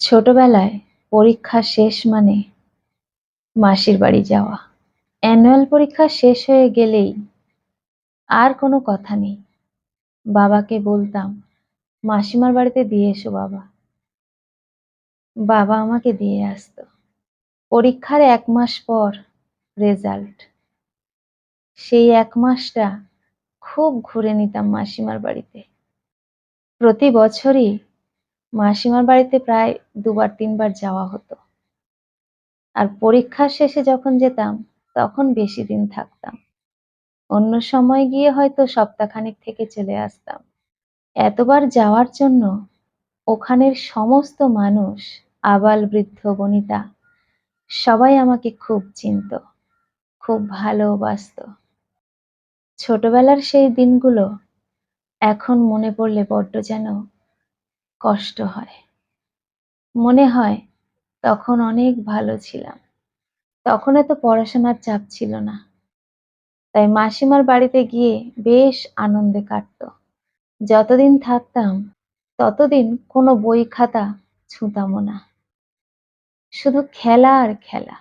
ছোটবেলায় পরীক্ষা শেষ মানে মাসির বাড়ি যাওয়া। অ্যানুয়াল পরীক্ষা শেষ হয়ে গেলেই আর কোনো কথা নেই। বাবাকে বলতাম, মাসিমার বাড়িতে দিয়ে এসো বাবা। বাবা আমাকে দিয়ে আসতো। পরীক্ষার এক মাস পর রেজাল্ট। সেই এক মাসটা খুব ঘুরে নিতাম মাসিমার বাড়িতে। প্রতি বছরই মাসিমার বাড়িতে প্রায় দুবার, তিনবার যাওয়া হতো। আর পরীক্ষার শেষে যখন যেতাম, তখন বেশি দিন থাকতাম। অন্য সময় গিয়ে হয়তো সপ্তাহখানেক থেকে চলে আসতাম। এতবার যাওয়ার জন্য ওখানের সমস্ত মানুষ, আবাল বৃদ্ধ, বনিতা, সবাই আমাকে খুব চিনত, খুব ভালোবাসত। ছোটবেলার সেই দিনগুলো এখন মনে পড়লে বড্ড যেন কষ্ট হয়। মনে হয় তখন অনেক ভালো ছিলাম। তখন এত পড়াশোনার চাপ ছিল না। তাই মাসিমার বাড়িতে গিয়ে বেশ আনন্দে কাটত। যতদিন থাকতাম, ততদিন কোনো বই খাতা ছুঁতামও না। শুধু খেলা আর খেলা।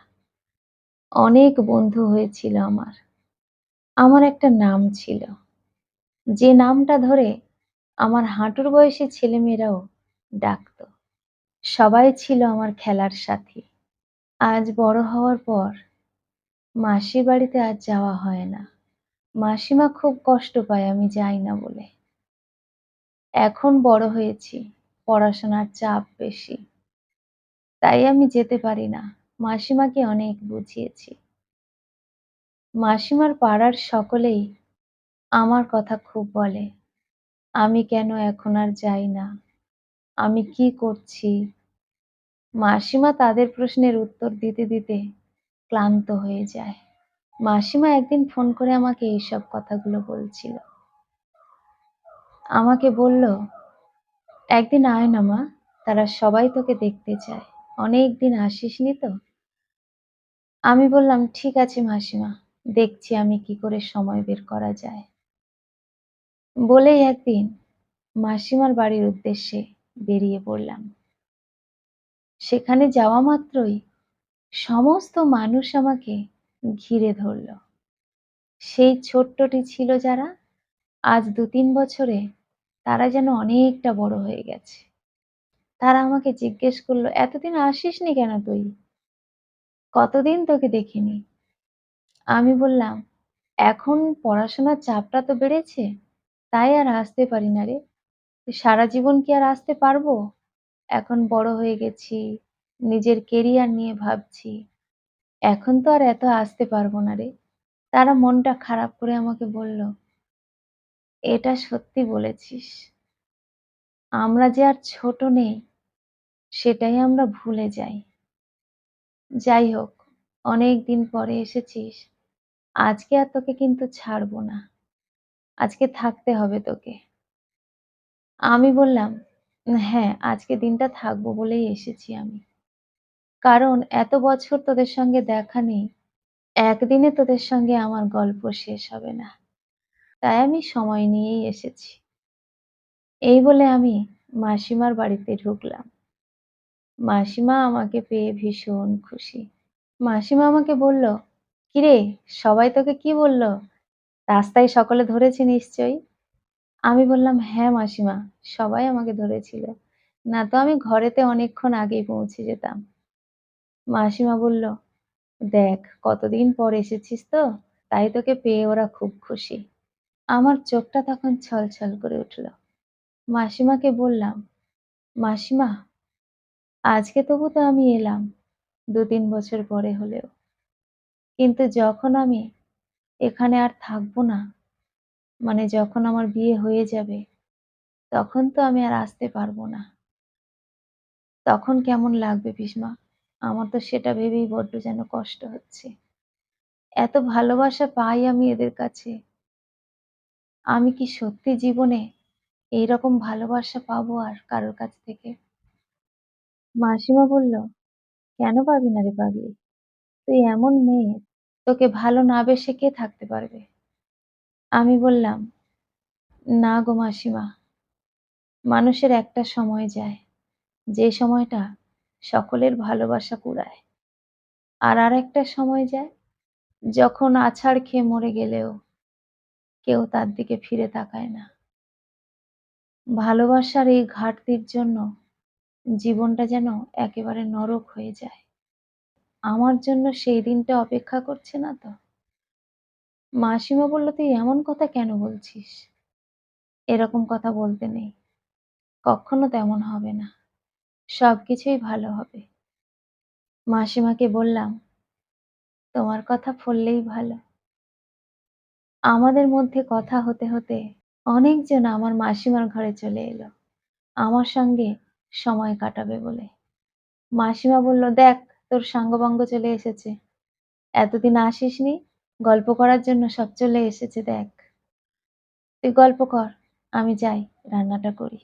অনেক বন্ধু হয়েছিল আমার। আমার একটা নাম ছিল। যে নামটা ধরে আমার হাঁটুর বয়সী ছেলেমেয়েরাও ডাকত। সবাই ছিল আমার খেলার সাথী। আজ বড় হওয়ার পর মাসির বাড়িতে আর যাওয়া হয় না। মাসিমা খুব কষ্ট পায়, আমি যাই না বলে। এখন বড় হয়েছি, পড়াশোনার চাপ বেশি। তাই আমি যেতে পারি না। মাসিমাকে অনেক বুঝিয়েছি। মাসিমার পাড়ার সকলেই আমার কথা খুব বলে। আমি কেন এখন আর যাই না? আমি কি করছি? মাসিমা তাদের প্রশ্নের উত্তর দিতে দিতে ক্লান্ত হয়ে যায়। মাসিমা একদিন ফোন করে আমাকে এইসব কথাগুলো বলছিল। আমাকে বলল, একদিন আয় না মা, তারা সবাই তোকে দেখতে চায়। অনেক দিন আসিসনি তো? আমি বললাম, ঠিক আছে মাসিমা, দেখছি আমি কি করে সময় বের করা যায়। বলেই একদিন মাসিমার বাড়ির উদ্দেশ্যে বেরিয়ে পড়লাম। সেখানে যাওয়া মাত্রই সমস্ত মানুষ আমাকে ঘিরে ধরল। সেই ছোট্টটি ছিল যারা আজ দু তিন বছরে তারা যেন অনেকটা বড় হয়ে গেছে। তারা আমাকে জিজ্ঞেস করল, এতদিন আসিসনি কেন তুই? কতদিন তোকে দেখিনি? আমি বললাম, এখন পড়াশোনার চাপটা তো বেড়েছে, তাই আর আসতে পারি না রে। সারা জীবন কি আর আসতে পারব? এখন বড় হয়ে গেছি, নিজের কেরিয়ার নিয়ে ভাবছি। এখন তো আর এত আসতে পারব না রে। তারা মনটা খারাপ করে আমাকে বলল, এটা সত্যি বলেছিস। আমরা যে আর ছোট নেই, সেটাই আমরা ভুলে যাই। যাই হোক, অনেক দিন পরে এসেছিস। আজকে আর তোকে কিন্তু ছাড়বো না। আজকে থাকতে হবে তোকে। আমি বললাম হ্যাঁ আজকে দিনটা থাকব বলেই এসেছি আমি। কারণ এত বছর তোদের সঙ্গে দেখা নেই, একদিনে তোদের সঙ্গে আমার গল্প শেষ হবে না। তাই আমি সময় নিয়েই এসেছি। এই বলে আমি মাসিমার বাড়িতে ঢুকলাম। মাসিমা আমাকে পেয়ে ভীষণ খুশি। মাসিমা আমাকে বলল, কিরে, সবাই তোকে কি বলল? রাস্তায় সকলে ধরেছে নিশ্চয়ই? আমি বললাম হ্যাঁ মাসিমা, সবাই আমাকে ধরেছিল। না তো আমি ঘরেতে অনেকক্ষণ আগেই পৌঁছে যেতাম। মাসিমা বলল, দেখ, কতদিন পর এসেছিস তো, তাই তোকে পেয়ে ওরা খুব খুশি। আমার চোখটা তখন ছলছল করে উঠল। মাসিমাকে বললাম, মাসিমা, আজকে তবু তো আমি এলাম দু তিন বছর পরে হলেও। কিন্তু যখন আমি এখানে আর থাকব না মানে যখন আমার বিয়ে হয়ে যাবে, তখন তো আমি আর আসতে পারব না। তখন কেমন লাগবে পিসমা আমার তো সেটা ভেবেই বড্ড যেন কষ্ট হচ্ছে। এত ভালোবাসা পাই আমি এদের কাছে। আমি কি সত্যি জীবনে এইরকম ভালোবাসা পাবো আর কারোর কাছ থেকে? মাসিমা বলল, কেন পাবি না রে পাগলি? তুই এমন মেয়ে, তোকে ভালো না বেসে কে থাকতে পারবে? আমি বললাম, না গো মাসিমা, মানুষের একটা সময় যায়, যে সময়টা সকলের ভালোবাসা কুড়ায়। আর আর একটা সময় যায়, যখন আছাড় খেয়ে মরে গেলেও কেউ তার দিকে ফিরে তাকায় না। ভালোবাসার এই ঘাটতির জন্য জীবনটা যেন একেবারে নরক হয়ে যায়। আমার জন্য সেই দিনটা অপেক্ষা করছে না তো? মাসিমা বলল, "তুই এমন কথা কেন বলছিস? এরকম কথা বলতে নেই। কক্ষনো তেমন হবে না। সবকিছুই ভালো হবে।" মাসিমাকে বললাম, "তোমার কথা ফললেই ভালো।" আমাদের মধ্যে কথা হতে হতে অনেকজন আমার মাসিমার ঘরে চলে এলো আমার সঙ্গে সময় কাটাবে বলে। মাসিমা বলল, "দেখ তোর সাঙ্গপাঙ্গ চলে এসেছে। এতদিন আসিসনি, গল্প করার জন্য সব চলে এসেছে দেখ। তুই গল্প কর, আমি যাই রান্নাটা করি।"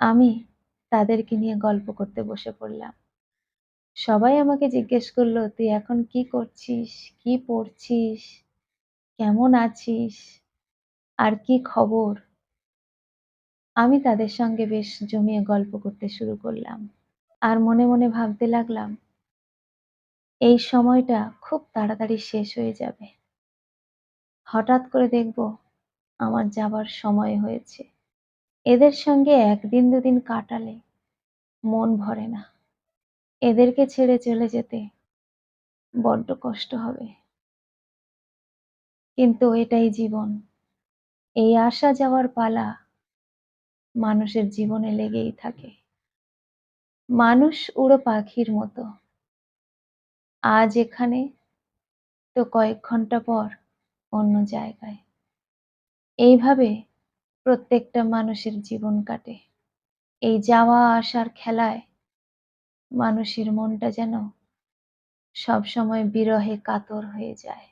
আমি তাদেরকে নিয়ে গল্প করতে বসে পড়লাম। সবাই আমাকে জিজ্ঞেস করল, "তুই এখন কি করছিস? কি পড়ছিস? কেমন আছিস? আর কি খবর?" আমি তাদের সঙ্গে বেশ জমিয়ে গল্প করতে শুরু করলাম। আর মনে মনে ভাবতে লাগলাম, এই সময়টা খুব তাড়াতাড়ি শেষ হয়ে যাবে। হঠাৎ করে দেখব আমার যাবার সময় হয়েছে। এদের সঙ্গে একদিন দুদিন কাটালে মন ভরে না। এদেরকে ছেড়ে চলে যেতে বড্ড কষ্ট হবে। কিন্তু এটাই জীবন। এই আসা যাওয়ার পালা মানুষের জীবনে লেগেই থাকে। মানুষ উড়ো পাখির মতো। আজ এখানে, তো কয়েক ঘণ্টা পর অন্য জায়গায়। এইভাবে প্রত্যেকটা মানুষের জীবন কাটে। এই যাওয়া আসার খেলায় মানুষের মনটা যেন সবসময় বিরহে কাতর হয়ে যায়।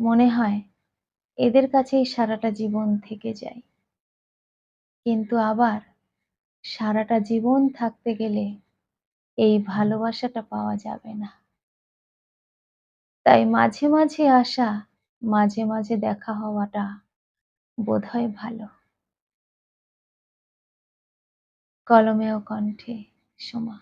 মনে হয় এদের কাছেই সারাটা জীবন থেকে যায় কিন্তু আবার সারাটা জীবন থাকতে গেলে এই ভালোবাসাটা পাওয়া যাবে না। তাই মাঝে মাঝে আসা, মাঝে মাঝে দেখা হওয়াটা বোধহয় ভালো। কলমেও কণ্ঠে সোমা